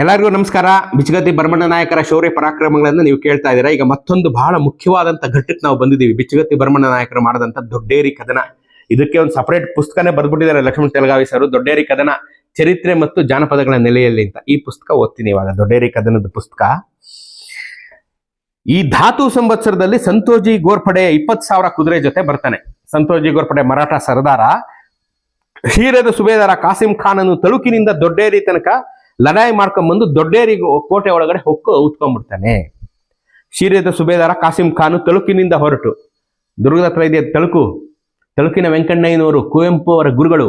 ಎಲ್ಲರಿಗೂ ನಮಸ್ಕಾರ. ಬಿಚ್ಚಗತ್ತಿ ಭರಮಣ್ಣ ನಾಯಕರ ಶೌರ್ಯ ಪರಾಕ್ರಮಗಳನ್ನು ನೀವು ಕೇಳ್ತಾ ಇದ್ದೀರಾ. ಈಗ ಮತ್ತೊಂದು ಬಹಳ ಮುಖ್ಯವಾದಂತ ಘಟ್ಟಕ್ಕೆ ನಾವು ಬಂದಿದ್ದೀವಿ. ಬಿಚ್ಚಗತ್ತಿ ಭರಮಣ್ಣ ನಾಯಕರು ಮಾಡಿದಂಥ ದೊಡ್ಡೇರಿ ಕದನ. ಇದಕ್ಕೆ ಒಂದು ಸಪರೇಟ್ ಪುಸ್ತಕನೇ ಬರೆದ್ಬಿಟ್ಟಿದ್ದಾರೆ ಲಕ್ಷ್ಮಣ ತೆಲಗಾವಿ ಸರ್. ದೊಡ್ಡೇರಿ ಕದನ, ಚರಿತ್ರೆ ಮತ್ತು ಜಾನಪದಗಳ ನೆಲೆಯಲ್ಲಿ ಅಂತ. ಈ ಪುಸ್ತಕ ಓದ್ತೀನಿ ಇವಾಗ. ದೊಡ್ಡೇರಿ ಕದನದ ಪುಸ್ತಕ. ಈ ಧಾತು ಸಂವತ್ಸರದಲ್ಲಿ ಸಂತೋಜಿ ಗೋರ್ಪಡೆ ಇಪ್ಪತ್ತು ಸಾವಿರ ಕುದುರೆ ಜೊತೆ ಬರ್ತಾನೆ. ಸಂತೋಜಿ ಗೋರ್ಪಡೆ ಮರಾಠ ಸರದಾರ. ಹೀರದ ಸುಬೇದಾರ ಕಾಸಿಂ ಖಾನ್ ಅನ್ನು ತಳುಕಿನಿಂದ ದೊಡ್ಡೇರಿ ತನಕ ಲಡಾಯಿ ಮಾಡ್ಕೊಂಡ್ಬಂದು ದೊಡ್ಡೇರಿಗೆ ಕೋಟೆ ಒಳಗಡೆ ಹೊಕ್ಕು ಉತ್ಕೊಂಡ್ಬಿಡ್ತಾನೆ ಶೀರ್ಯದ ಸುಬೇದಾರ ಕಾಸಿಂ ಖಾನ್ ತಳುಕಿನಿಂದ ಹೊರಟು. ದುರ್ಗದ ಹತ್ರ ತಳುಕು ತಳುಕಿನ ವೆಂಕಣ್ಣಯ್ಯನವರು, ಕುವೆಂಪು ಅವರ ಗುರುಗಳು.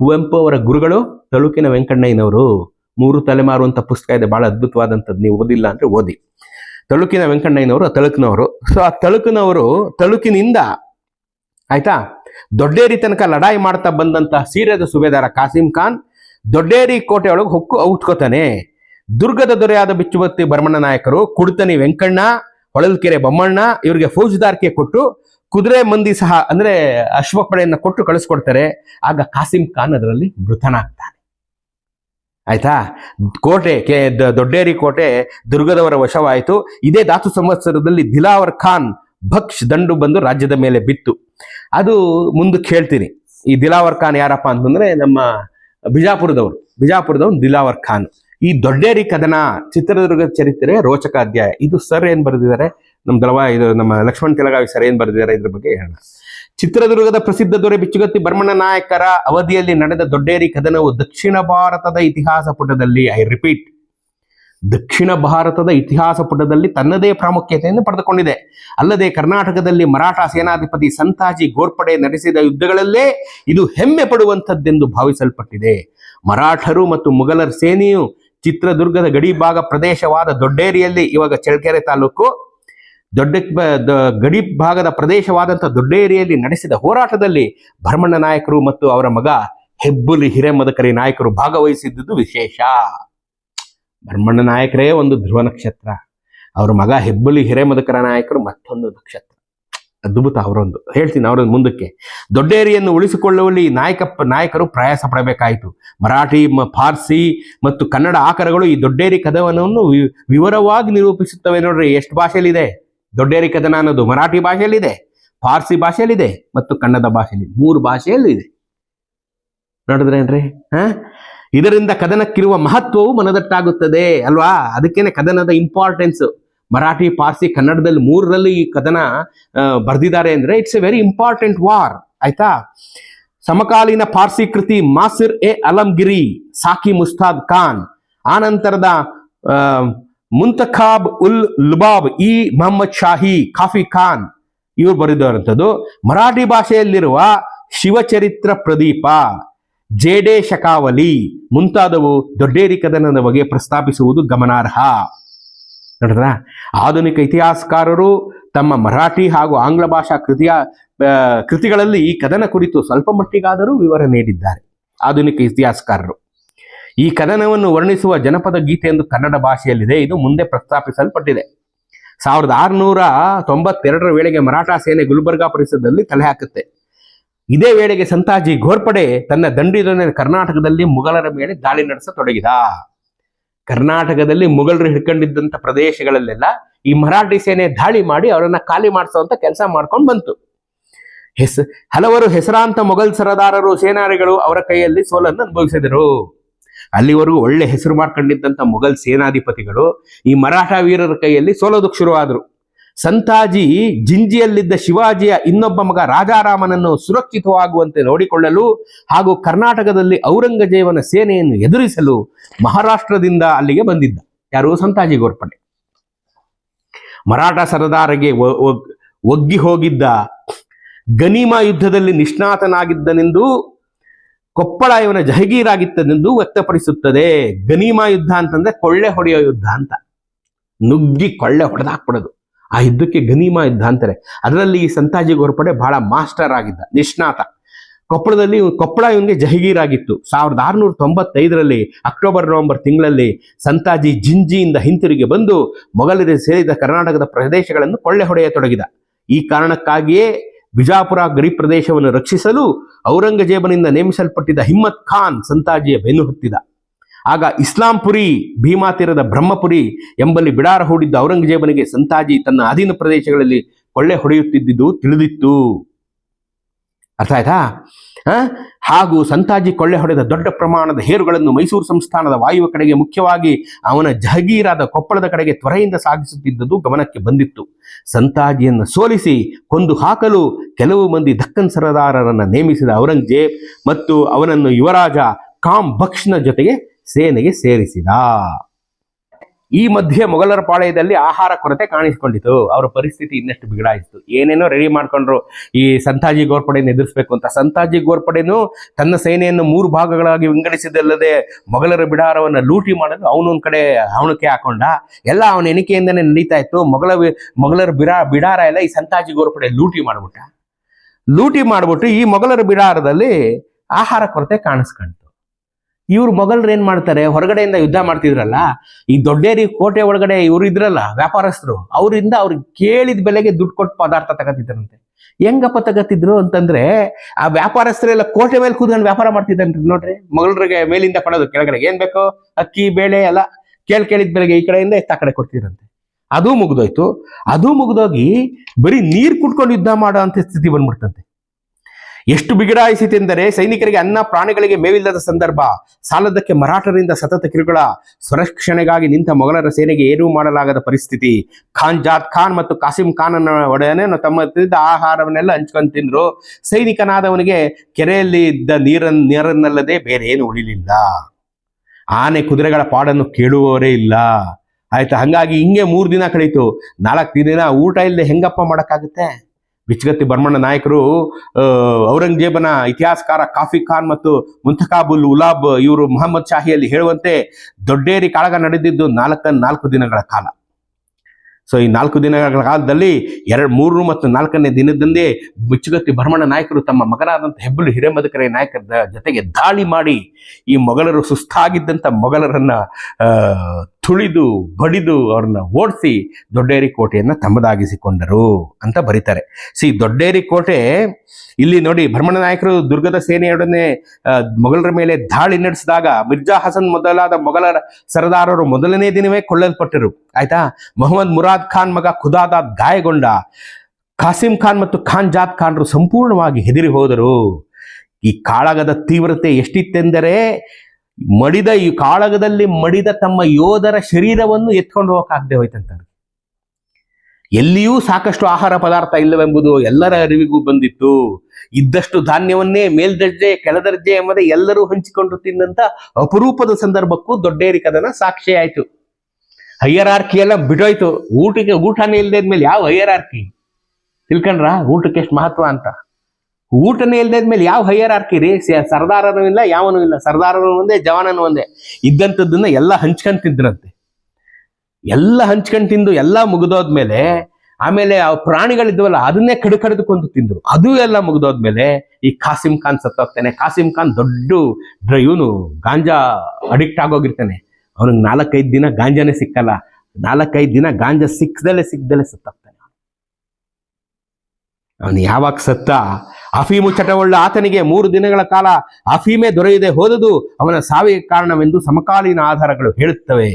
ಕುವೆಂಪು ಅವರ ಗುರುಗಳು ತಳುಕಿನ ವೆಂಕಣ್ಣಯ್ಯನವರು. ಮೂರು ತಲೆಮಾರು ಅಂತ ಪುಸ್ತಕ ಇದೆ, ಬಹಳ ಅದ್ಭುತವಾದಂಥದ್ದು. ನೀವು ಓದಿಲ್ಲ ಅಂದ್ರೆ ಓದಿ. ತಳುಕಿನ ವೆಂಕಣ್ಣಯ್ಯನವರು ತಳುಕಿನವರು ಸೊ ಆ ತಳುಕಿನವರು ತಳುಕಿನಿಂದ ಆಯ್ತಾ? ದೊಡ್ಡೇರಿ ತನಕ ಲಡಾಯಿ ಮಾಡ್ತಾ ಬಂದಂತಹ ಸೀರೆದ ಸುಬೇದಾರ ಕಾಸಿಂ ಖಾನ್ ದೊಡ್ಡೇರಿ ಕೋಟೆ ಒಳಗೆ ಹೊಕ್ಕು ಔತ್ಕೋತಾನೆ. ದುರ್ಗದ ದೊರೆಯಾದ ಬಿಚ್ಚುಬತ್ತಿ ಭರಮಣ್ಣ ನಾಯಕರು, ಕುಡ್ತನಿ ವೆಂಕಣ್ಣ, ಹೊಳಲ್ಕೆರೆ ಬೊಮ್ಮಣ್ಣ, ಇವರಿಗೆ ಫೌಜ್ದಾರ್ಕೆ ಕೊಟ್ಟು ಕುದುರೆ ಮಂದಿ ಸಹ, ಅಂದ್ರೆ ಅಶ್ವಪಡೆಯನ್ನ ಕೊಟ್ಟು ಕಳಿಸ್ಕೊಡ್ತಾರೆ. ಆಗ ಕಾಸಿಂ ಖಾನ್ ಅದರಲ್ಲಿ ಮೃತನಾಗ್ತಾನೆ. ಆಯ್ತಾ? ಕೋಟೆ, ಕೆ ದೊಡ್ಡೇರಿ ಕೋಟೆ ದುರ್ಗದವರ ವಶವಾಯಿತು. ಇದೇ ಧಾತು ಸಂವತ್ಸರದಲ್ಲಿ ದಿಲಾವರ್ ಖಾನ್ ಭಕ್ಷ್ ದಂಡು ಬಂದು ರಾಜ್ಯದ ಮೇಲೆ ಬಿತ್ತು. ಅದು ಮುಂದಕ್ಕೆ ಹೇಳ್ತೀನಿ ಈ ದಿಲಾವರ್ ಖಾನ್ ಯಾರಪ್ಪ ಅಂತಂದ್ರೆ ನಮ್ಮ ಬಿಜಾಪುರದವರು ಬಿಜಾಪುರದವ್ರು ದಿಲಾವರ್ ಖಾನ್. ಈ ದೊಡ್ಡೇರಿ ಕದನ ಚಿತ್ರದುರ್ಗ ಚರಿತ್ರೆ ರೋಚಕ ಅಧ್ಯಾಯ. ಇದು ಸರ್ ಏನ್ ಬರೆದಿದ್ದಾರೆ? ನಮ್ಮ ದಳವ ಇದು ನಮ್ಮ ಲಕ್ಷ್ಮಣ್ ತೆಲಗಾವಿ ಸರ್ ಏನ್ ಬರೆದಿದ್ದಾರೆ ಇದ್ರ ಬಗ್ಗೆ ಹೇಳೋಣ. ಚಿತ್ರದುರ್ಗದ ಪ್ರಸಿದ್ಧ ದೊರೆ ಬಿಚ್ಚುಗತ್ತಿ ಬರ್ಮಣ್ಣ ನಾಯಕರ ಅವಧಿಯಲ್ಲಿ ನಡೆದ ದೊಡ್ಡೇರಿ ಕದನವು ದಕ್ಷಿಣ ಭಾರತದ ಇತಿಹಾಸ ಪುಟದಲ್ಲಿ, ಐ ರಿಪೀಟ್ ದಕ್ಷಿಣ ಭಾರತದ ಇತಿಹಾಸ ಪುಟದಲ್ಲಿ ತನ್ನದೇ ಪ್ರಾಮುಖ್ಯತೆಯನ್ನು ಪಡೆದುಕೊಂಡಿದೆ. ಅಲ್ಲದೆ ಕರ್ನಾಟಕದಲ್ಲಿ ಮರಾಠ ಸೇನಾಧಿಪತಿ ಸಂತಾಜಿ ಗೋರ್ಪಡೆ ನಡೆಸಿದ ಯುದ್ಧಗಳಲ್ಲೇ ಇದು ಹೆಮ್ಮೆ ಪಡುವಂಥದ್ದೆಂದು ಭಾವಿಸಲ್ಪಟ್ಟಿದೆ. ಮರಾಠರು ಮತ್ತು ಮೊಘಲರ ಸೇನೆಯು ಚಿತ್ರದುರ್ಗದ ಗಡಿಭಾಗ ಪ್ರದೇಶವಾದ ದೊಡ್ಡೇರಿಯಲ್ಲಿ, ಇವಾಗ ಚಳ್ಳಕೆರೆ ತಾಲೂಕು, ದೊಡ್ಡ ಗಡಿ ಭಾಗದ ಪ್ರದೇಶವಾದಂಥ ದೊಡ್ಡೇರಿಯಲ್ಲಿ ನಡೆಸಿದ ಹೋರಾಟದಲ್ಲಿ ಭರಮಣ್ಣ ನಾಯಕರು ಮತ್ತು ಅವರ ಮಗ ಹೆಬ್ಬುಲಿ ಹಿರೇಮದಕರಿ ನಾಯಕರು ಭಾಗವಹಿಸಿದ್ದುದು ವಿಶೇಷ. ಭರಮಣ್ಣ ನಾಯಕರೇ ಒಂದು ಧ್ರುವ ನಕ್ಷತ್ರ. ಅವ್ರ ಮಗ ಹೆಬ್ಬಲಿ ಹಿರೇಮದಕರ ನಾಯಕರು ಮತ್ತೊಂದು ನಕ್ಷತ್ರ. ಅದ್ಭುತ ಅವರೊಂದು. ಹೇಳ್ತೀನಿ ಅವರೊಂದು ಮುಂದಕ್ಕೆ. ದೊಡ್ಡೇರಿಯನ್ನು ಉಳಿಸಿಕೊಳ್ಳುವಲ್ಲಿ ನಾಯಕ ನಾಯಕರು ಪ್ರಯಾಸ ಪಡಬೇಕಾಯಿತು. ಮರಾಠಿ ಫಾರ್ಸಿ ಮತ್ತು ಕನ್ನಡ ಆಕರಗಳು ಈ ದೊಡ್ಡೇರಿ ಕದವನವನ್ನು ವಿವರವಾಗಿ ನಿರೂಪಿಸುತ್ತವೆ ನೋಡ್ರಿ. ಎಷ್ಟು ಭಾಷೆಯಲ್ಲಿದೆ? ದೊಡ್ಡೇರಿ ಕದನ ಅನ್ನೋದು ಮರಾಠಿ ಭಾಷೆಯಲ್ಲಿದೆ, ಫಾರ್ಸಿ ಭಾಷೆಯಲ್ಲಿದೆ ಮತ್ತು ಕನ್ನಡ ಭಾಷೆಯಲ್ಲಿ. ಮೂರು ಭಾಷೆಯಲ್ಲಿದೆ. ನೋಡಿದ್ರೇನ್ರಿ? ಹ? ಇದರಿಂದ ಕದನಕ್ಕಿರುವ ಮಹತ್ವವು ಮನದಟ್ಟಾಗುತ್ತದೆ, ಅಲ್ವಾ? ಅದಕ್ಕೇನೆ ಕದನದ ಇಂಪಾರ್ಟೆನ್ಸ್ ಮರಾಠಿ, ಪಾರ್ಸಿ, ಕನ್ನಡದಲ್ಲಿ ಮೂರರಲ್ಲಿ ಈ ಕದನ ಬರೆದಿದ್ದಾರೆ ಅಂದ್ರೆ it's a very important war ಆಯ್ತಾ? ಸಮಕಾಲೀನ ಪಾರ್ಸಿ ಕೃತಿ ಮಾಸಿರ್ ಎ ಅಲಂಗಿರಿ, ಸಾಕಿ ಮುಸ್ತಾದ್ ಖಾನ್. ಆನಂತರದ ಮುಂತಖಾಬ್ ಉಲ್ ಲುಬಾಬ್ ಇ ಮೊಹಮ್ಮದ್ ಶಾಹಿ, ಕಾಫಿ ಖಾನ್, ಇವರು ಬರೆದಿರುವಂಥದ್ದು ಮರಾಠಿ ಭಾಷೆಯಲ್ಲಿರುವ ಶಿವಚರಿತ್ರ ಪ್ರದೀಪ ಜೇಡೆ ಶಕಾವಲಿ ಮುಂತಾದವು ದೊಡ್ಡೇರಿ ಕದನದ ಬಗ್ಗೆ ಪ್ರಸ್ತಾಪಿಸುವುದು ಗಮನಾರ್ಹ. ನೋಡಿದ್ರ? ಆಧುನಿಕ ಇತಿಹಾಸಕಾರರು ತಮ್ಮ ಮರಾಠಿ ಹಾಗೂ ಆಂಗ್ಲ ಭಾಷಾ ಕೃತಿಯ ಕೃತಿಗಳಲ್ಲಿ ಈ ಕದನ ಕುರಿತು ಸ್ವಲ್ಪ ಮಟ್ಟಿಗಾದರೂ ವಿವರ ನೀಡಿದ್ದಾರೆ ಆಧುನಿಕ ಇತಿಹಾಸಕಾರರು. ಈ ಕದನವನ್ನು ವರ್ಣಿಸುವ ಜನಪದ ಗೀತೆ ಎಂದು ಕನ್ನಡ ಭಾಷೆಯಲ್ಲಿದೆ. ಇದು ಮುಂದೆ ಪ್ರಸ್ತಾಪಿಸಲ್ಪಟ್ಟಿದೆ. ಸಾವಿರದ ಆರುನೂರ ತೊಂಬತ್ತೆರಡರ ವೇಳೆಗೆ ಮರಾಠ ಸೇನೆ ಗುಲ್ಬರ್ಗಾ ಪರಿಸರದಲ್ಲಿ ತಲೆ ಹಾಕುತ್ತೆ. ಇದೇ ವೇಳೆಗೆ ಸಂತಾಜಿ ಘೋರ್ಪಡೆ ತನ್ನ ದಂಡಿನ ಕರ್ನಾಟಕದಲ್ಲಿ ಮುಘಲರ ಮೇಲೆ ದಾಳಿ ನಡೆಸತೊಡಗಿದ. ಕರ್ನಾಟಕದಲ್ಲಿ ಮುಗಲರು ಹಿಡ್ಕೊಂಡಿದ್ದಂಥ ಪ್ರದೇಶಗಳಲ್ಲೆಲ್ಲ ಈ ಮರಾಠಿ ಸೇನೆ ದಾಳಿ ಮಾಡಿ ಅವರನ್ನ ಖಾಲಿ ಮಾಡಿಸುವಂತ ಕೆಲಸ ಮಾಡ್ಕೊಂಡು ಬಂತು. ಹೆಸ, ಹಲವರು ಹೆಸರಾಂತ ಮೊಘಲ್ ಸರದಾರರು, ಸೇನಾರಿಗಳು ಅವರ ಕೈಯಲ್ಲಿ ಸೋಲನ್ನು ಅನುಭವಿಸಿದರು. ಅಲ್ಲಿವರೆಗೂ ಒಳ್ಳೆ ಹೆಸರು ಮಾಡ್ಕೊಂಡಿದ್ದಂಥ ಮೊಘಲ್ ಸೇನಾಧಿಪತಿಗಳು ಈ ಮರಾಠ ವೀರರ ಕೈಯಲ್ಲಿ ಸೋಲೋದಕ್ಕೆ ಶುರುವಾದರು. ಸಂತಾಜಿ ಜಿಂಜಿಯಲ್ಲಿದ್ದ ಶಿವಾಜಿಯ ಇನ್ನೊಬ್ಬ ಮಗ ರಾಜಾರಾಮನನ್ನು ಸುರಕ್ಷಿತವಾಗುವಂತೆ ನೋಡಿಕೊಳ್ಳಲು ಹಾಗೂ ಕರ್ನಾಟಕದಲ್ಲಿ ಔರಂಗಜೇಬನ ಸೇನೆಯನ್ನು ಎದುರಿಸಲು ಮಹಾರಾಷ್ಟ್ರದಿಂದ ಅಲ್ಲಿಗೆ ಬಂದಿದ್ದ. ಯಾರು? ಸಂತಾಜಿ ಗೋರ್ಪಡೆ. ಮರಾಠ ಸರದಾರಗೆ ಒಗ್ಗಿ ಹೋಗಿದ್ದ, ಗನೀಮಾ ಯುದ್ಧದಲ್ಲಿ ನಿಷ್ಣಾತನಾಗಿದ್ದನೆಂದು, ಕೊಪ್ಪಳ ಇವನ ಜಹಗೀರಾಗಿತ್ತನೆಂದು ವ್ಯಕ್ತಪಡಿಸುತ್ತದೆ. ಗನೀಮಾ ಯುದ್ಧ ಅಂತಂದ್ರೆ ಕೊಳ್ಳೆ ಹೊಡೆಯೋ ಯುದ್ಧ ಅಂತ. ನುಗ್ಗಿ ಕೊಳ್ಳೆ ಹೊಡೆದಾಕ್ಬಿಡೋದು. ಆ ಯುದ್ಧಕ್ಕೆ ಗನೀಮಾ ಯುದ್ಧ ಅಂತಾರೆ. ಅದರಲ್ಲಿ ಈ ಸಂತಾಜಿ ಗೋರ್ಪಡೆ ಬಹಳ ಮಾಸ್ಟರ್ ಆಗಿದ್ದ, ನಿಷ್ಣಾತ. ಕೊಪ್ಪಳದಲ್ಲಿ ಕೊಪ್ಪಳ ಇವನಿಗೆ ಜಹಗೀರಾಗಿತ್ತು ಸಾವಿರದ ಆರುನೂರ ತೊಂಬತ್ತೈದರಲ್ಲಿ ಅಕ್ಟೋಬರ್, ನವೆಂಬರ್ ತಿಂಗಳಲ್ಲಿ ಸಂತಾಜಿ ಜಿಂಜಿಯಿಂದ ಹಿಂತಿರುಗಿ ಬಂದು ಮೊಘಲರಿಗೆ ಸೇರಿದ ಕರ್ನಾಟಕದ ಪ್ರದೇಶಗಳನ್ನು ಕೊಳ್ಳೆ ಹೊಡೆಯತೊಡಗಿದ. ಈ ಕಾರಣಕ್ಕಾಗಿಯೇ ಬಿಜಾಪುರ ಗಡಿ ಪ್ರದೇಶವನ್ನು ರಕ್ಷಿಸಲು ಔರಂಗಜೇಬನಿಂದ ನೇಮಿಸಲ್ಪಟ್ಟಿದ್ದ ಹಿಮ್ಮತ್ ಖಾನ್ ಸಂತಾಜಿಯ ಬೆನ್ನು ಹತ್ತಿದ ಆಗ ಇಸ್ಲಾಂಪುರಿ, ಭೀಮಾ ತೀರದ ಬ್ರಹ್ಮಪುರಿ ಎಂಬಲ್ಲಿ ಬಿಡಾರ ಹೂಡಿದ್ದ ಔರಂಗಜೇಬನಿಗೆ ಸಂತಾಜಿ ತನ್ನ ಅಧೀನ ಪ್ರದೇಶಗಳಲ್ಲಿ ಕೊಳ್ಳೆ ಹೊಡೆಯುತ್ತಿದ್ದುದು ತಿಳಿದಿತ್ತು. ಅರ್ಥ ಆಯ್ತಾ? ಹಾಗೂ ಸಂತಾಜಿ ಕೊಳ್ಳೆ ಹೊಡೆದ ದೊಡ್ಡ ಪ್ರಮಾಣದ ಹೇರುಗಳನ್ನು ಮೈಸೂರು ಸಂಸ್ಥಾನದ ವಾಯುವ ಕಡೆಗೆ ಮುಖ್ಯವಾಗಿ ಅವನ ಜಹಗೀರಾದ ಕೊಪ್ಪಳದ ಕಡೆಗೆ ತ್ವರೆಯಿಂದ ಸಾಗಿಸುತ್ತಿದ್ದುದು ಗಮನಕ್ಕೆ ಬಂದಿತ್ತು. ಸಂತಾಜಿಯನ್ನು ಸೋಲಿಸಿ ಕೊಂದು ಹಾಕಲು ಕೆಲವು ಮಂದಿ ದಕ್ಕನ್ ಸರದಾರರನ್ನು ನೇಮಿಸಿದ ಔರಂಗಜೇಬ್ ಮತ್ತು ಅವನನ್ನು ಯುವರಾಜ ಕಾಮ್ ಬಕ್ಷ್ನ ಜೊತೆಗೆ ಸೇನೆಗೆ ಸೇರಿಸಿದ. ಈ ಮಧ್ಯೆ ಮೊಘಲರ ಪಾಳೆಯದಲ್ಲಿ ಆಹಾರ ಕೊರತೆ ಕಾಣಿಸಿಕೊಂಡಿತು ಅವರ ಪರಿಸ್ಥಿತಿ ಇನ್ನಷ್ಟು ಬಿಗಡಾಯಿತು ಏನೇನೋ ರೆಡಿ ಮಾಡ್ಕೊಂಡ್ರು. ಈ ಸಂತಾಜಿ ಗೋರ್ಪಡೆಯನ್ನು ಎದುರಿಸಬೇಕು ಅಂತ. ಸಂತಾಜಿ ಗೋರ್ಪಡೆನು ತನ್ನ ಸೇನೆಯನ್ನು ಮೂರು ಭಾಗಗಳಾಗಿ ವಿಂಗಡಿಸಿದಲ್ಲದೆ ಮೊಘಲರ ಬಿಡಾರವನ್ನು ಲೂಟಿ ಮಾಡಲು ಅವನೊಂದ್ ಕಡೆ ಅವನಕ್ಕೆ ಹಾಕೊಂಡ. ಎಲ್ಲ ಅವನ ಎಣಿಕೆಯಿಂದನೇ ನಡೀತಾ ಇತ್ತು. ಮೊಘಲ ಮೊಘಲರ ಬಿಡಾ, ಬಿಡಾರ ಎಲ್ಲ ಈ ಸಂತಾಜಿ ಗೋರ್ಪಡೆ ಲೂಟಿ ಮಾಡ್ಬಿಟ್ಟ. ಲೂಟಿ ಮಾಡಿಬಿಟ್ಟು ಈ ಮೊಘಲರ ಬಿಡಾರದಲ್ಲಿ ಆಹಾರ ಕೊರತೆ ಕಾಣಿಸ್ಕೊಂತು ಇವ್ರು ಮೊಘಲರು ಏನ್ ಮಾಡ್ತಾರೆ, ಹೊರಗಡೆಯಿಂದ ಯುದ್ಧ ಮಾಡ್ತಿದ್ರಲ್ಲ, ಈ ದೊಡ್ಡೇರಿ ಕೋಟೆ ಒಳಗಡೆ ಇವ್ರು ಇದ್ರಲ್ಲ, ವ್ಯಾಪಾರಸ್ಥರು, ಅವರಿಂದ ಅವ್ರಿಗೆ ಕೇಳಿದ ಬೆಲೆಗೆ ದುಡ್ಡು ಕೊಟ್ಟು ಪದಾರ್ಥ ತಗತಿದ್ರಂತೆ ಹೆಂಗಪ್ಪ ತಗತಿದ್ರು ಅಂತಂದ್ರೆ, ಆ ವ್ಯಾಪಾರಸ್ಥರೆಲ್ಲ ಕೋಟೆ ಮೇಲೆ ಕೂತ್ಕೊಂಡು ವ್ಯಾಪಾರ ಮಾಡ್ತಿದ್ರಂತೆ ನೋಡ್ರಿ. ಮೊಘಲರಿಗೆ ಮೇಲಿಂದ ಕೊಡೋದು ಕೆಳಗಡೆ ಏನ್ ಬೇಕು? ಅಕ್ಕಿ, ಬೇಳೆ ಎಲ್ಲ ಕೇಳಿ ಕೇಳಿದ ಬೆಲೆಗೆ ಈ ಕಡೆಯಿಂದ ಎತ್ತ ಕಡೆ ಕೊಡ್ತಿದ್ರಂತೆ. ಅದು ಮುಗ್ದೋಯ್ತು. ಅದು ಮುಗ್ದೋಗಿ ಬರೀ ನೀರ್ ಕುಟ್ಕೊಂಡು ಯುದ್ಧ ಮಾಡೋ ಅಂತ ಸ್ಥಿತಿ ಬಂದ್ಬಿಡ್ತಂತೆ. ಎಷ್ಟು ಬಿಗಡಾಯಿಸಿತೆಂದರೆ ಸೈನಿಕರಿಗೆ ಅನ್ನ ಪ್ರಾಣಿಗಳಿಗೆ ಮೇವಿಲ್ಲದ ಸಂದರ್ಭ. ಸಾಲದಕ್ಕೆ ಮರಾಠರಿಂದ ಸತತ ಕಿರುಕುಳ. ಸ್ವರಕ್ಷಣೆಗಾಗಿ ನಿಂತ ಮೊಘಲರ ಸೇನೆಗೆ ಏನೂ ಮಾಡಲಾಗದ ಪರಿಸ್ಥಿತಿ. ಖಾನ್ ಜಾತ್ ಖಾನ್ ಮತ್ತು ಕಾಸಿಂ ಅನ್ನ ಒಡೆಯನೇ ತಮ್ಮ ಆಹಾರವನ್ನೆಲ್ಲ ಹಂಚ್ಕೊಂಡು ತಿಂದ್ರು. ಸೈನಿಕನಾದವನಿಗೆ ಕೆರೆಯಲ್ಲಿ ಇದ್ದ ನೀರನ್, ನೀರನ್ನಲ್ಲದೆ ಬೇರೆ ಏನು ಉಳಿಲಿಲ್ಲ. ಆನೆ ಕುದುರೆಗಳ ಪಾಡನ್ನು ಕೇಳುವವರೇ ಇಲ್ಲ. ಆಯ್ತಾ, ಹಂಗಾಗಿ ಹಿಂಗೆ ಮೂರು ದಿನ ಕಳೀತು. ನಾಲ್ಕು ದಿನ ಊಟ ಇಲ್ಲದೆ ಹೆಂಗಪ್ಪ ಮಾಡಕ್ಕಾಗುತ್ತೆ? ಬಿಚ್ಚಗತ್ತಿ ಬರ್ಮಣ್ಣ ನಾಯಕರು ಔರಂಗಜೇಬನ ಇತಿಹಾಸಕಾರ ಕಾಫಿ ಖಾನ್ ಮತ್ತು ಮುಂತಕಾಬುಲ್ ಉಲಾಬ್ ಇವರು ಮೊಹಮ್ಮದ್ ಶಾಹಿಯಲ್ಲಿ ಹೇಳುವಂತೆ ದೊಡ್ಡೇರಿ ಕಾಳಗ ನಡೆದಿದ್ದು ನಾಲ್ಕ, ನಾಲ್ಕು ದಿನಗಳ ಕಾಲ. ಸೊ ಈ ನಾಲ್ಕು ದಿನಗಳ ಕಾಲದಲ್ಲಿ ಎರಡು, ಮೂರು ಮತ್ತು ನಾಲ್ಕನೇ ದಿನದಂದೇ ಬಿಚ್ಚುಗತ್ತಿ ಭರ್ಮಣ ನಾಯಕರು ತಮ್ಮ ಮಗನಾದಂಥ ಹೆಬ್ಬಲು ಹಿರೇಮದಕರೆ ನಾಯಕರ ಜೊತೆಗೆ ದಾಳಿ ಮಾಡಿ ಈ ಮೊಘಲರು ಸುಸ್ತಾಗಿದ್ದಂಥ ಮೊಘಲರನ್ನ ತುಳಿದು, ಬಡಿದು ಅವ್ರನ್ನ ಓಡಿಸಿ ದೊಡ್ಡೇರಿ ಕೋಟೆಯನ್ನು ತಮ್ಮದಾಗಿಸಿಕೊಂಡರು ಅಂತ ಬರೀತಾರೆ. ಸಿ, ದೊಡ್ಡೇರಿ ಕೋಟೆ ಇಲ್ಲಿ ನೋಡಿ ಭ್ರಮಣ ನಾಯಕರು ದುರ್ಗದ ಸೇನೆಯೊಡನೆ ಮೊಘಲರ ಮೇಲೆ ದಾಳಿ ನಡೆಸಿದಾಗ ಮಿರ್ಜಾ ಹಸನ್ ಮೊದಲಾದ ಮೊಘಲರ ಸರದಾರರು ಮೊದಲನೇ ದಿನವೇ ಕೊಳ್ಳಲ್ಪಟ್ಟರು ಆಯ್ತಾ? ಮೊಹಮ್ಮದ್ ಮುರಾದ್ ಖಾನ್ ಮಗ ಖುದಾದ ಗಾಯಗೊಂಡ, ಖಾಸಿಂ ಖಾನ್ ಮತ್ತು ಖಾನ್ ಜಾದ್ ಖಾನ್ರು ಸಂಪೂರ್ಣವಾಗಿ ಹೆದರಿ ಹೋದರು. ಈ ಕಾಳಗದ ತೀವ್ರತೆ ಎಷ್ಟಿತ್ತೆಂದರೆ ಮಡಿದ ಈ ಕಾಳಗದಲ್ಲಿ ಮಡಿದ ತಮ್ಮ ಯೋಧರ ಶರೀರವನ್ನು ಎತ್ಕೊಂಡು ಹೋಗಕ್ಕಾಗದೆ ಹೋಯ್ತಂತಾರೆ ಎಲ್ಲಿಯೂ ಸಾಕಷ್ಟು ಆಹಾರ ಪದಾರ್ಥ ಇಲ್ಲವೆಂಬುದು ಎಲ್ಲರ ಅರಿವಿಗೂ ಬಂದಿತ್ತು. ಇದ್ದಷ್ಟು ಧಾನ್ಯವನ್ನೇ ಮೇಲ್ದರ್ಜೆ, ಕೆಳದರ್ಜೆ ಎಂಬುದೇ ಎಲ್ಲರೂ ಹಂಚಿಕೊಂಡು ತಿಂದಂತ ಅಪರೂಪದ ಸಂದರ್ಭಕ್ಕೂ ದೊಡ್ಡೇರಿ ಕದನ ಸಾಕ್ಷಿ ಆಯ್ತು. ಹೈಯರಾರ್ಕಿ ಎಲ್ಲ ಬಿಡೋಯ್ತು. ಊಟಕ್ಕೆ, ಊಟನೇ ಇಲ್ಲದೆ ಮೇಲೆ ಯಾವ ಹೈಯರಾರ್ಕಿ ತಿಳ್ಕೊಂಡ್ರ? ಊಟಕ್ಕೆ ಎಷ್ಟು ಮಹತ್ವ ಅಂತ. ಊಟನೇ ಇಲ್ದೇ ಮೇಲೆ ಯಾವ ಹೈಯರ್ ರೀ? ಸ- ಸರ್ದಾರನೂ ಇಲ್ಲ, ಯಾವನೂ ಇಲ್ಲ. ಸರ್ದಾರನು ಒಂದೇ, ಜವಾನನು ಒಂದೇ. ಇದ್ದಂಥದ್ದನ್ನ ಎಲ್ಲ ಹಂಚ್ಕೊಂಡ್ ತಿಂದ್ರಂತೆ. ಎಲ್ಲ ಹಂಚ್ಕೊಂಡ್ ತಿಂದು ಎಲ್ಲ ಮುಗಿದೋದ್ಮೇಲೆ ಆಮೇಲೆ ಆ ಪ್ರಾಣಿಗಳಿದ್ವಲ್ಲ, ಅದನ್ನೇ ಕಡು ಕಡಿದುಕೊಂಡು ತಿಂದ್ರು. ಅದು ಎಲ್ಲ ಮುಗಿದೋದ್ಮೇಲೆ ಈ ಕಾಸಿಂ ಖಾನ್ ಸತ್ತೋಗ್ತಾನೆ. ಕಾಸಿಂ ಖಾನ್ ದೊಡ್ಡ ಇವನು ಗಾಂಜಾ ಅಡಿಕ್ಟ್ ಆಗೋಗಿರ್ತಾನೆ. ಅವನಿಗೆ ನಾಲ್ಕೈದು ದಿನ ಗಾಂಜಾನೇ ಸಿಕ್ಕಲ್ಲ. ನಾಲ್ಕೈದು ದಿನ ಗಾಂಜಾ ಸಿಕ್ಕದಲ್ಲೇ ಸಿಕ್ಕದಲ್ಲೇ ಸತ್ತೋಗ್ತಾನೆ. ಅವನು ಯಾವಾಗ ಸತ್ತ? ಅಫೀಮು ಚಟವುಳ್ಳ ಆತನಿಗೆ ಮೂರು ದಿನಗಳ ಕಾಲ ಅಫೀಮೆ ದೊರೆಯದೆ ಹೋದುದು ಅವನ ಸಾವಿಗೆ ಕಾರಣವೆಂದು ಸಮಕಾಲೀನ ಆಧಾರಗಳು ಹೇಳುತ್ತವೆ.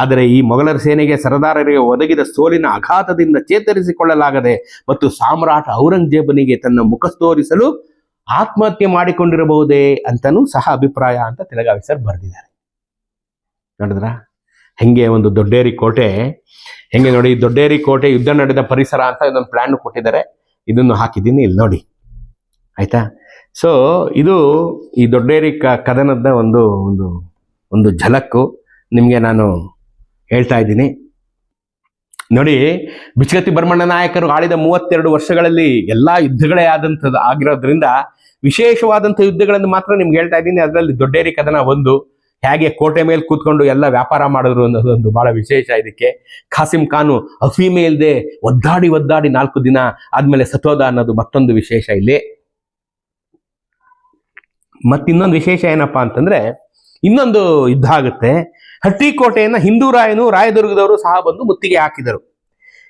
ಆದರೆ ಈ ಮೊಘಲರ ಸೇನೆಗೆ ಸರದಾರರಿಗೆ ಒದಗಿದ ಸೋಲಿನ ಆಘಾತದಿಂದ ಚೇತರಿಸಿಕೊಳ್ಳಲಾಗದೆ ಮತ್ತು ಸಾಮ್ರಾಟ ಔರಂಗಜೇಬನಿಗೆ ತನ್ನ ಮುಖ ತೋರಿಸಲು ಆತ್ಮಹತ್ಯೆ ಮಾಡಿಕೊಂಡಿರಬಹುದೇ ಅಂತನೂ ಸಹ ಅಭಿಪ್ರಾಯ ಅಂತ ತೆಲಗಾವಿ ಸರ್ ಬರೆದಿದ್ದಾರೆ. ನೋಡಿದ್ರ? ಹೆಂಗೆ ಒಂದು ದೊಡ್ಡೇರಿ ಕೋಟೆ, ಹೆಂಗೆ ನೋಡಿ ದೊಡ್ಡೇರಿ ಕೋಟೆ ಯುದ್ಧ ನಡೆದ ಪರಿಸರ ಅಂತ ಇದೊಂದು ಪ್ಲಾನ್ ಕೊಟ್ಟಿದ್ದಾರೆ. ಇದನ್ನು ಹಾಕಿದ್ದೀನಿ ಇಲ್ಲಿ ನೋಡಿ. ಆಯ್ತಾ? ಸೊ ಇದು ಈ ದೊಡ್ಡೇರಿ ಕ ಕದನದ ಒಂದು ಒಂದು ಒಂದು ಝಲಕ್ಕು ನಿಮಗೆ ನಾನು ಹೇಳ್ತಾ ಇದ್ದೀನಿ. ನೋಡಿ ಬಿಚ್ಚಗತ್ತಿ ಬರ್ಮಣ್ಣ ನಾಯಕರು ಆಳಿದ ಮೂವತ್ತೆರಡು ವರ್ಷಗಳಲ್ಲಿ ಎಲ್ಲ ಯುದ್ಧಗಳೇ ಆದಂಥದ್ದು ಆಗಿರೋದ್ರಿಂದ ವಿಶೇಷವಾದಂಥ ಯುದ್ಧಗಳನ್ನು ಮಾತ್ರ ನಿಮ್ಗೆ ಹೇಳ್ತಾ ಇದ್ದೀನಿ. ಅದರಲ್ಲಿ ದೊಡ್ಡೇರಿ ಕದನ ಒಂದು ಹೇಗೆ ಕೋಟೆ ಮೇಲೆ ಕೂತ್ಕೊಂಡು ಎಲ್ಲ ವ್ಯಾಪಾರ ಮಾಡಿದ್ರು ಅನ್ನೋದೊಂದು ಬಹಳ ವಿಶೇಷ ಇದಕ್ಕೆ. ಖಾಸಿಂ ಖಾನು ಅಫೀಮೆ ಇಲ್ಲದೆ ಒದ್ದಾಡಿ ಒದ್ದಾಡಿ ನಾಲ್ಕು ದಿನ ಆದ್ಮೇಲೆ ಸತೋದ ಅನ್ನೋದು ಮತ್ತೊಂದು ವಿಶೇಷ ಇಲ್ಲಿ. ಮತ್ತಿನ್ನೊಂದು ವಿಶೇಷ ಏನಪ್ಪಾ ಅಂತಂದ್ರೆ, ಇನ್ನೊಂದು ಯುದ್ಧ ಆಗುತ್ತೆ. ಹಟ್ಟಿಕೋಟೆಯನ್ನು ಹಿಂದೂ ರಾಯನು ರಾಯದುರ್ಗದವರು ಸಹ ಬಂದು ಮುತ್ತಿಗೆ ಹಾಕಿದರು.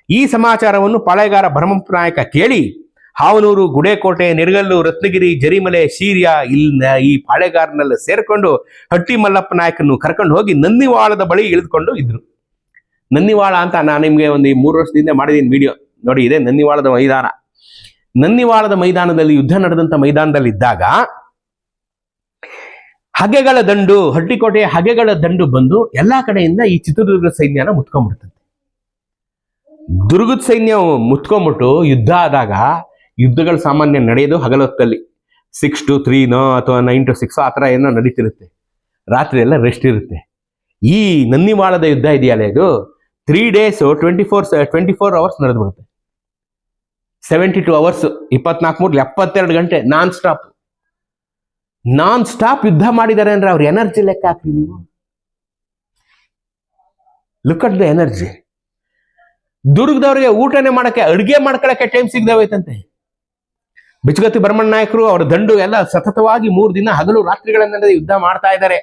ಈ ಸಮಾಚಾರವನ್ನು ಪಾಳೆಗಾರ ನಾಯಕ ಕೇಳಿ ಹಾವನೂರು, ಗುಡೇಕೋಟೆ ನಿರ್ಗಲ್ಲು ರತ್ನಗಿರಿ, ಜರಿಮಲೆ, ಶೀರ್ಯ ಇಲ್ಲಿನ ಈ ಪಾಳೆಗಾರನಲ್ಲಿ ಸೇರ್ಕೊಂಡು ಹಟ್ಟಿ ಮಲ್ಲಪ್ಪ ನಾಯಕನ್ನು ಕರ್ಕೊಂಡು ಹೋಗಿ ನಂದಿವಾಳದ ಬಳಿ ಇಳಿದುಕೊಂಡು ಇದ್ರು. ನಂದಿವಾಳ ಅಂತ ನಾನು ನಿಮಗೆ ಒಂದು ಈ ಮೂರು ವರ್ಷದಿಂದ ಮಾಡಿದ್ದೀನಿ ವಿಡಿಯೋ ನೋಡಿ, ಇದೆ ನಂದಿವಾಳದ ಮೈದಾನ. ನಂದಿವಾಳದ ಮೈದಾನದಲ್ಲಿ ಯುದ್ಧ ನಡೆದಂತ ಮೈದಾನದಲ್ಲಿ ಇದ್ದಾಗ ಹಗೆಗಳ ದಂಡು ಹಟ್ಟಿಕೋಟೆಯ ಹಗೆಗಳ ದಂಡು ಬಂದು ಎಲ್ಲಾ ಕಡೆಯಿಂದ ಈ ಚಿತ್ರದುರ್ಗ ಸೈನ್ಯನ ಮುತ್ಕೊಂಡ್ಬಿಡ್ತಂತೆ ದುರ್ಗದ ಸೈನ್ಯ ಮುತ್ಕೊಂಡ್ಬಿಟ್ಟು ಯುದ್ಧ ಆದಾಗ ಯುದ್ಧಗಳು ಸಾಮಾನ್ಯ ನಡೆಯೋದು ಹಗಲೊತ್ತಲ್ಲಿ. ಸಿಕ್ಸ್ ಟು ತ್ರೀನೋ ಅಥವಾ ನೈನ್ ಟು ಸಿಕ್ಸೋ ಆ ಥರ ಏನೋ ನಡೀತಿರುತ್ತೆ. ರಾತ್ರಿ ಎಲ್ಲ ರೆಸ್ಟ್ ಇರುತ್ತೆ. ಈ ನನ್ನಿವಾಳದ ಯುದ್ಧ ಇದೆಯಲ್ಲ ಇದು three days twenty four twenty four hours ನಡೆದು ಬರುತ್ತೆ ಸೆವೆಂಟಿ ಟು ಅವರ್ಸ್ ಇಪ್ಪತ್ನಾಲ್ಕು ಮೂರು, ಎಪ್ಪತ್ತೆರಡು ಗಂಟೆ ನಾನ್ ಸ್ಟಾಪ್ ನಾನ್ ಸ್ಟಾಪ್ ಯುದ್ಧ ಮಾಡಿದ್ದಾರೆ ಅಂದ್ರೆ ಅವ್ರ ಎನರ್ಜಿ ಲೆಕ್ಕ ಹಾಕ್ರಿ ನೀವು. ಲುಕ್ ಅಟ್ ದ ಎನರ್ಜಿ ದುರ್ಗದವ್ರಿಗೆ ಊಟನೇ ಮಾಡಕ್ಕೆ, ಅಡುಗೆ ಮಾಡ್ಕೊಳಕ್ಕೆ ಟೈಮ್ ಸಿಗ್ದವೈತಂತೆ ಬಿಚ್ಚಗತ್ತಿ ಬ್ರಹ್ಮಣ್ಣ ನಾಯಕರು ಅವರ ದಂಡು ಎಲ್ಲ ಸತತವಾಗಿ ಮೂರು ದಿನ ಹಗಲು ರಾತ್ರಿಗಳನ್ನೆಲ್ಲ ಯುದ್ಧ ಮಾಡ್ತಾ ಇದ್ದಾರೆ.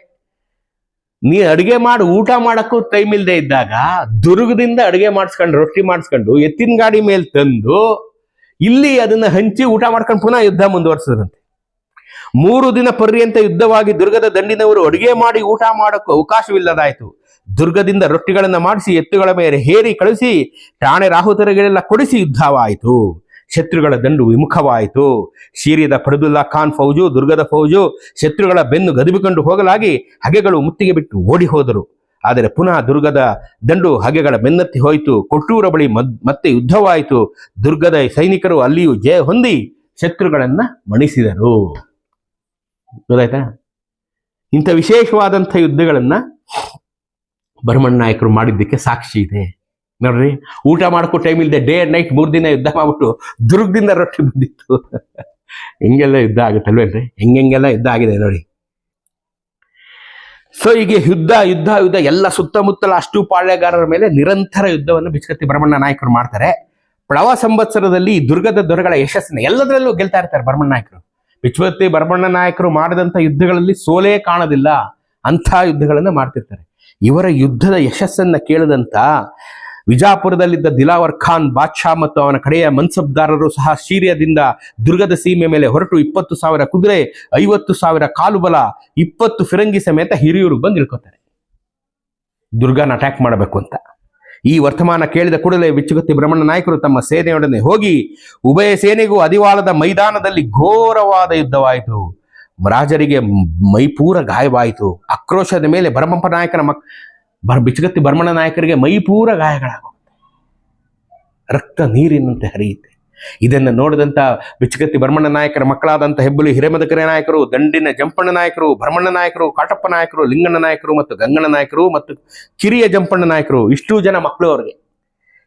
ನೀ ಅಡುಗೆ ಮಾಡಿ, ಊಟ ಮಾಡಕ್ಕೂ ಟೈಮ್ ಇಲ್ಲದೆ ಇದ್ದಾಗ ದುರ್ಗದಿಂದ ಅಡುಗೆ ಮಾಡಿಸ್ಕೊಂಡು, ರೊಟ್ಟಿ ಮಾಡಿಸ್ಕೊಂಡು, ಎತ್ತಿನ ಗಾಡಿ ಮೇಲೆ ತಂದು ಇಲ್ಲಿ ಅದನ್ನ ಹಂಚಿ ಊಟ ಮಾಡ್ಕೊಂಡು ಪುನಃ ಯುದ್ಧ ಮುಂದುವರಿಸಿದ್ರಂತೆ. ಮೂರು ದಿನ ಪರ್ಯಂತ ಯುದ್ಧವಾಗಿ ದುರ್ಗದ ದಂಡಿನವರು ಅಡುಗೆ ಮಾಡಿ, ಊಟ ಮಾಡೋಕ್ಕೂ ಅವಕಾಶವಿಲ್ಲದಾಯಿತು. ದುರ್ಗದಿಂದ ರೊಟ್ಟಿಗಳನ್ನ ಮಾಡಿಸಿ, ಎತ್ತುಗಳ ಮೇಲೆ ಹೇರಿ ಕಳಿಸಿ, ಠಾಣೆ ರಾಹುತರಿಗೆಲ್ಲ ಕೊಡಿಸಿ ಯುದ್ಧವಾಯಿತು. ಶತ್ರುಗಳ ದಂಡು ವಿಮುಖವಾಯಿತು. ಶೀರಿಯದ ಫಡದುಲ್ಲಾ ಖಾನ್ ಫೌಜು, ದುರ್ಗದ ಫೌಜು ಶತ್ರುಗಳ ಬೆನ್ನು ಗದುಬಿಕೊಂಡು ಹೋಗಲಾಗಿ ಹಗೆಗಳು ಮುತ್ತಿಗೆ ಬಿಟ್ಟು ಓಡಿ ಹೋದರು ಆದರೆ ಪುನಃ ದುರ್ಗದ ದಂಡು ಹಗೆಗಳ ಬೆನ್ನತ್ತಿ ಹೋಯಿತು. ಕೊಟ್ಟೂರ ಬಳಿ ಮತ್ತೆ ಯುದ್ಧವಾಯಿತು. ದುರ್ಗದ ಸೈನಿಕರು ಅಲ್ಲಿಯೂ ಜಯ ಹೊಂದಿ ಶತ್ರುಗಳನ್ನ ಮಣಿಸಿದರು. ಗೊತ್ತಾಯ್ತಾ? ಇಂಥ ವಿಶೇಷವಾದಂಥ ಯುದ್ಧಗಳನ್ನ ಭರಮಣ್ಣ ನಾಯಕರು ಮಾಡಿದ್ದಕ್ಕೆ ಸಾಕ್ಷಿ ಇದೆ. ನೋಡ್ರಿ, ಊಟ ಮಾಡ್ಕೋ ಟೈಮ್ ಇಲ್ಲದೆ ಡೇ ಅಂಡ್ ನೈಟ್ ಮೂರು ದಿನ ಯುದ್ಧ ಮಾಡ್ಬಿಟ್ಟು ದುರ್ಗದಿಂದ ರೊಟ್ಟಿ ಬಂದಿತ್ತು. ಹಿಂಗೆಲ್ಲ ಯುದ್ಧ ಆಗುತ್ತಲ್ವೇನ್ರಿ ಹೆಂಗೆಲ್ಲ ಯುದ್ಧ ಆಗಿದೆ ನೋಡಿ. ಸೊ ಈಗ ಯುದ್ಧ ಯುದ್ಧ ಯುದ್ಧ ಎಲ್ಲ ಸುತ್ತಮುತ್ತಲ ಅಷ್ಟು ಪಾಳ್ಯಗಾರರ ಮೇಲೆ ನಿರಂತರ ಯುದ್ಧವನ್ನು ಬಿಚ್ಚಕತ್ತಿ ಬ್ರಹ್ಮಣ್ಣ ನಾಯಕರು ಮಾಡ್ತಾರೆ. ಪ್ಲವ ಸಂವತ್ಸರದಲ್ಲಿ ದುರ್ಗದ ದೊರೆಗಳ ಯಶಸ್ಸನ್ನ ಎಲ್ಲದರಲ್ಲೂ ಗೆಲ್ತಾ ಇರ್ತಾರೆ ಬ್ರಹ್ಮಣ್ಣ ನಾಯಕರು. ಬಿಚ್ಚುವತ್ತಿ ಬ್ರಹ್ಮಣ್ಣ ನಾಯಕರು ಮಾಡಿದಂಥ ಯುದ್ಧಗಳಲ್ಲಿ ಸೋಲೇ ಕಾಣೋದಿಲ್ಲ. ಅಂಥ ಯುದ್ಧಗಳನ್ನು ಮಾಡ್ತಿರ್ತಾರೆ. ಇವರ ಯುದ್ಧದ ಯಶಸ್ಸನ್ನ ಕೇಳಿದಂತ ವಿಜಾಪುರದಲ್ಲಿದ್ದ ದಿಲಾವರ್ ಖಾನ್ ಬಾದ್ಶಾ ಮತ್ತು ಅವನ ಕಡೆಯ ಮನ್ಸಬ್ದಾರರು ಸಹ ಸೀರಿಯಾದಿಂದ ದುರ್ಗದ ಸೀಮೆ ಮೇಲೆ ಹೊರಟು ಇಪ್ಪತ್ತು ಸಾವಿರ ಕುದುರೆ, ಐವತ್ತು ಸಾವಿರ ಕಾಲುಬಲ, ಇಪ್ಪತ್ತು ಫಿರಂಗಿ ಸಮೇತ ಹಿರಿಯೂರು ಬಂದು ಇಳ್ಕೊತಾರೆ. ದುರ್ಗಾನ ಅಟ್ಯಾಕ್ ಮಾಡಬೇಕು ಅಂತ. ಈ ವರ್ತಮಾನ ಕೇಳಿದ ಕೂಡಲೇ ಬಿಚ್ಚುಗತ್ತಿ ಬ್ರಹ್ಮಣ್ಣ ನಾಯಕರು ತಮ್ಮ ಸೇನೆಯೊಡನೆ ಹೋಗಿ, ಉಭಯ ಸೇನೆಗೂ ಅದಿವಾಳದ ಮೈದಾನದಲ್ಲಿ ಘೋರವಾದ ಯುದ್ಧವಾಯಿತು. ರಾಜರಿಗೆ ಮೈಪೂರ ಗಾಯವಾಯಿತು. ಆಕ್ರೋಶದ ಮೇಲೆ ಭರಮಪ್ಪ ನಾಯಕನ ಮಕ್ ಬರ್, ಬಿಚ್ಚಗತ್ತಿ ಬರ್ಮಣ ನಾಯಕರಿಗೆ ಮೈಪೂರ ಗಾಯಗಳಾಗುತ್ತೆ ರಕ್ತ ನೀರಿನಂತೆ ಹರಿಯುತ್ತೆ. ಇದನ್ನು ನೋಡಿದಂಥ ಬಿಚ್ಚಗತ್ತಿ ಭರ್ಮಣ್ಣ ನಾಯಕರ ಮಕ್ಕಳಾದಂಥ ಹೆಬ್ಬುಲಿ ಹಿರೇಮದಕರೆ ನಾಯಕರು, ದಂಡಿನ ಜಂಪಣ್ಣ ನಾಯಕರು ಭರಮಣ್ಣ ನಾಯಕರು, ಕಾಟಪ್ಪ ನಾಯಕರು, ಲಿಂಗಣ್ಣ ನಾಯಕರು ಮತ್ತು ಗಂಗಣ್ಣ ನಾಯಕರು ಮತ್ತು ಕಿರಿಯ ಜಂಪಣ್ಣ ನಾಯಕರು, ಇಷ್ಟು ಜನ ಮಕ್ಕಳು ಅವರಿಗೆ.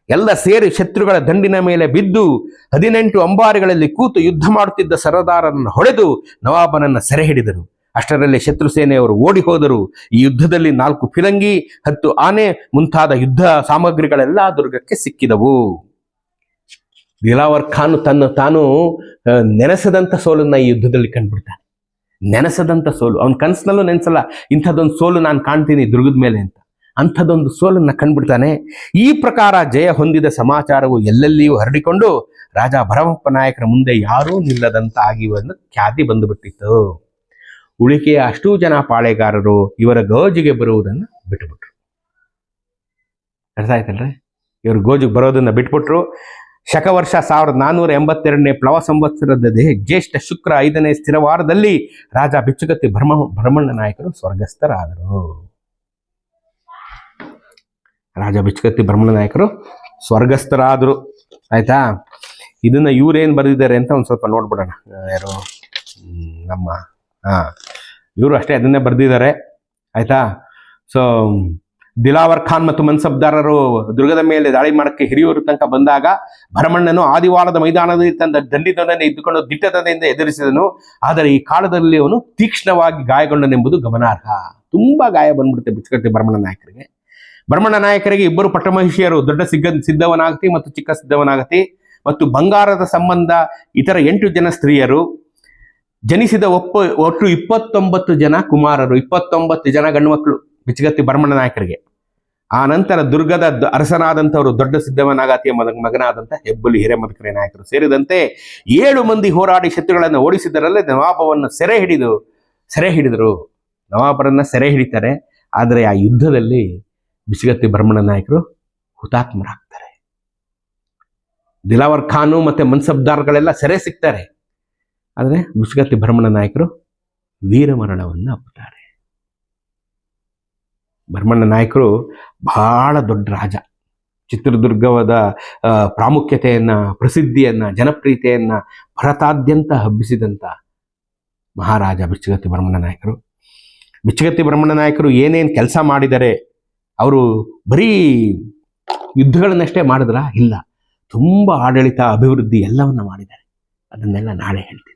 ಎಲ್ಲ ಸೇರಿ ಶತ್ರುಗಳ ದಂಡಿನ ಮೇಲೆ ಬಿದ್ದು ಹದಿನೆಂಟು ಅಂಬಾರಿಗಳಲ್ಲಿ ಕೂತು ಯುದ್ಧ ಮಾಡುತ್ತಿದ್ದ ಸರದಾರನನ್ನು ಹೊಡೆದು ನವಾಬನನ್ನು ಸೆರೆ ಹಿಡಿದರು. ಅಷ್ಟರಲ್ಲಿ ಶತ್ರು ಸೇನೆಯವರು ಓಡಿ ಹೋದರು. ಈ ಯುದ್ಧದಲ್ಲಿ ನಾಲ್ಕು ಫಿರಂಗಿ ಹತ್ತು ಆನೆ, ಮುಂತಾದ ಯುದ್ಧ ಸಾಮಗ್ರಿಗಳೆಲ್ಲ ದುರ್ಗಕ್ಕೆ ಸಿಕ್ಕಿದವು. ದಿಲಾವರ್ ಖಾನ್ ತನ್ನ ತಾನು ನೆನೆಸದಂಥ ಸೋಲನ್ನ ಈ ಯುದ್ಧದಲ್ಲಿ ಕಂಡುಬಿಡ್ತಾನೆ. ನೆನೆಸದಂಥ ಸೋಲು. ಅವನ ಕನಸಿನಲ್ಲೂ ನೆನೆಸಲ್ಲ, ಇಂಥದ್ದೊಂದು ಸೋಲು ನಾನು ಕಾಣ್ತೀನಿ ದುರ್ಗದ ಮೇಲೆ ಅಂತ. ಅಂಥದ್ದೊಂದು ಸೋಲನ್ನ ಕಂಡುಬಿಡ್ತಾನೆ. ಈ ಪ್ರಕಾರ ಜಯ ಹೊಂದಿದ ಸಮಾಚಾರವು ಎಲ್ಲೆಲ್ಲಿಯೂ ಹರಡಿಕೊಂಡು ರಾಜ ಭರಮಪ್ಪ ನಾಯಕರ ಮುಂದೆ ಯಾರೂ ನಿಲ್ಲದಂತ ಆಗಿ ಖ್ಯಾತಿ ಬಂದುಬಿಟ್ಟಿತ್ತು. ಉಳಿಕೆಯ ಅಷ್ಟೂ ಜನ ಪಾಳೆಗಾರರು ಇವರ ಗೋಜಿಗೆ ಬರುವುದನ್ನು ಬಿಟ್ಟುಬಿಟ್ರು. ಅರ್ಥ ಆಯ್ತಲ್ರಿ? ಇವರು ಗೋಜಿಗೆ ಬರೋದನ್ನ ಬಿಟ್ಬಿಟ್ರು. ಶಕವರ್ಷ ಸಾವಿರದ ನಾನ್ನೂರ ಎಂಬತ್ತೆರಡನೇ ಪ್ಲವ ಸಂವತ್ಸರದ ದೇಹ ಜ್ಯೇಷ್ಠ ಶುಕ್ರ ಐದನೇ ಸ್ಥಿರವಾರದಲ್ಲಿ ರಾಜ ಬಿಚ್ಚುಗತ್ತಿ ಭ್ರಮ, ಭ್ರಮಣ್ಣ ನಾಯಕರು ಸ್ವರ್ಗಸ್ಥರಾದರು. ರಾಜ ಬಿಚ್ಚುಗತ್ತಿ ಭ್ರಮಣ್ಣ ನಾಯಕರು ಸ್ವರ್ಗಸ್ಥರಾದರು. ಆಯ್ತಾ? ಇದನ್ನ ಇವ್ರೇನ್ ಬರೆದಿದ್ದಾರೆ ಅಂತ ಒಂದು ಸ್ವಲ್ಪ ನೋಡ್ಬಿಡೋಣ. ಯಾರು? ನಮ್ಮ ಹಾ. ಇವರು ಅಷ್ಟೇ ಅದನ್ನೇ ಬರೆದಿದ್ದಾರೆ. ಆಯ್ತಾ? ಸೊ ದಿಲಾವರ್ ಖಾನ್ ಮತ್ತು ಮನ್ಸಬ್ದಾರರು ದುರ್ಗದ ಮೇಲೆ ದಾಳಿ ಮಾಡಕ್ಕೆ ಹಿರಿಯೂರು ತನಕ ಬಂದಾಗ ಭರಮಣ್ಣನು ಆದಿವಾರದ ಮೈದಾನದಲ್ಲಿ ತನ್ನ ದಂಡಿತನನ್ನು ಇದ್ದುಕೊಂಡು ದಿಟ್ಟತನೆಯಿಂದ ಎದುರಿಸಿದನು. ಆದರೆ ಈ ಕಾಲದಲ್ಲಿ ಅವನು ತೀಕ್ಷ್ಣವಾಗಿ ಗಾಯಗೊಂಡನೆಂಬುದು ಗಮನಾರ್ಹ. ತುಂಬಾ ಗಾಯ ಬಂದ್ಬಿಡುತ್ತೆ ಬಿಚ್ಚುಗತ್ತಿ ಭರಮಣ್ಣ ನಾಯಕರಿಗೆ. ಭರಮಣ್ಣ ನಾಯಕರಿಗೆ ಇಬ್ಬರು ಪಟ್ಟಮಹಿಷಿಯರು ದೊಡ್ಡ ಸಿಗ್ಗ, ಸಿದ್ಧವನಾಗತಿ ಮತ್ತು ಚಿಕ್ಕ ಸಿದ್ಧವನಾಗತಿ ಮತ್ತು ಬಂಗಾರದ ಸಂಬಂಧ ಇತರ ಎಂಟು ಜನ ಸ್ತ್ರೀಯರು ಜನಿಸಿದ ಒಪ್ಪ, ಒಟ್ಟು ಇಪ್ಪತ್ತೊಂಬತ್ತು ಜನ ಕುಮಾರರು, ಇಪ್ಪತ್ತೊಂಬತ್ತು ಜನ ಗಂಡು ಮಕ್ಕಳು ಬಿಚ್ಚಗತ್ತಿ ಭರಮಣ್ಣ ನಾಯಕರಿಗೆ. ಆ ನಂತರ ದುರ್ಗದ ಅರಸನಾದಂಥವರು, ದೊಡ್ಡ ಸಿದ್ಧವನಾಗಾತಿಯ ಮಗ ಮಗನಾದಂಥ ಹೆಬ್ಬುಲಿ ಹಿರೇಮದಕರೆ ನಾಯಕರು ಸೇರಿದಂತೆ ಏಳು ಮಂದಿ ಹೋರಾಡಿ ಶತ್ರುಗಳನ್ನು ಓಡಿಸಿದರಲ್ಲೇ ನವಾಬವನ್ನು ಸೆರೆ ಹಿಡಿದು, ಸೆರೆ ಹಿಡಿದರು. ನವಾಬರನ್ನ ಸೆರೆ ಹಿಡಿತಾರೆ. ಆದರೆ ಆ ಯುದ್ಧದಲ್ಲಿ ಬಿಸಿಗತ್ತಿ ಬ್ರಹ್ಮಣ ನಾಯಕರು ಹುತಾತ್ಮರಾಗ್ತಾರೆ. ದಿಲಾವರ್ ಖಾನು ಮತ್ತೆ ಮನ್ಸಬ್ದಾರ್ಗಳೆಲ್ಲ ಸೆರೆ ಸಿಗ್ತಾರೆ. ಆದರೆ ಮುಸುಗತ್ತಿ ಬ್ರಹ್ಮಣ ನಾಯಕರು ವೀರಮರಣವನ್ನು ಅಪ್ಪುತ್ತಾರೆ. ಬ್ರಹ್ಮಣ್ಣ ನಾಯಕರು ಬಹಳ ದೊಡ್ಡ ರಾಜ. ಚಿತ್ರದುರ್ಗವದ ಪ್ರಾಮುಖ್ಯತೆಯನ್ನು, ಪ್ರಸಿದ್ಧಿಯನ್ನು ಭರತಾದ್ಯಂತ ಭಾರತಾದ್ಯಂತ ಹಬ್ಬಿಸಿದಂಥ ಮಹಾರಾಜ ಬಿಚ್ಚಗತ್ತಿ ಬ್ರಹ್ಮಣ್ಣ ನಾಯಕರು. ಬಿಚ್ಚುಗತ್ತಿ ಬ್ರಹ್ಮಣ್ಣ ನಾಯಕರು ಏನೇನು ಕೆಲಸ ಮಾಡಿದರೆ ಅವರು ಬರೀ ಯುದ್ಧಗಳನ್ನಷ್ಟೇ ಮಾಡಿದ್ರ? ಇಲ್ಲ. ತುಂಬ ಆಡಳಿತ, ಅಭಿವೃದ್ಧಿ ಎಲ್ಲವನ್ನ ಮಾಡಿದ್ದಾರೆ. ಅದನ್ನೆಲ್ಲ ನಾಳೆ ಹೇಳ್ತೀನಿ.